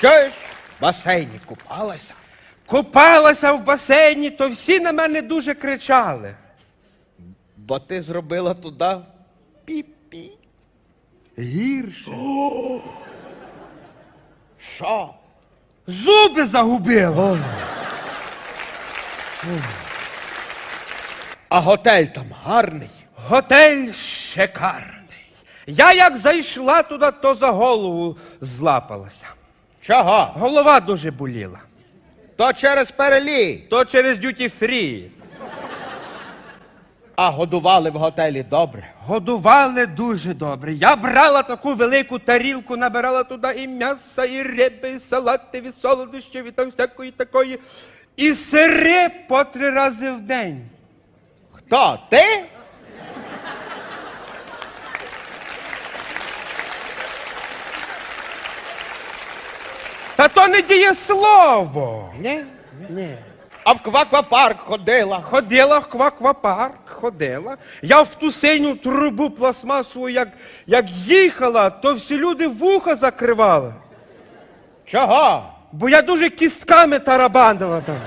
Чуєш? В басейні купалася. Купалася в басейні, то всі на мене дуже кричали. Бо ти зробила туди пі-пі. Гірше. Що? Зуби загубила. А готель там гарний. Готель шикарний. Я як зайшла туди, то за голову злапалася. Чого? Голова дуже боліла. То через перелій. То через дюті фрі. А годували в готелі добре. Годували дуже добре. Я брала таку велику тарілку, набирала туди і м'яса, і риби, і салати, і солодощів, і там всякої такої. І сири по три рази в день. Хто? Ти? Та то не дієслово. Ні. Ні. А в кваквапарк ходила. Ходила в кваквапарк, ходила. Я в ту синю трубу пластмасову, як, як їхала, то всі люди вуха закривали. Чого? Бо я дуже кістками тарабандила там.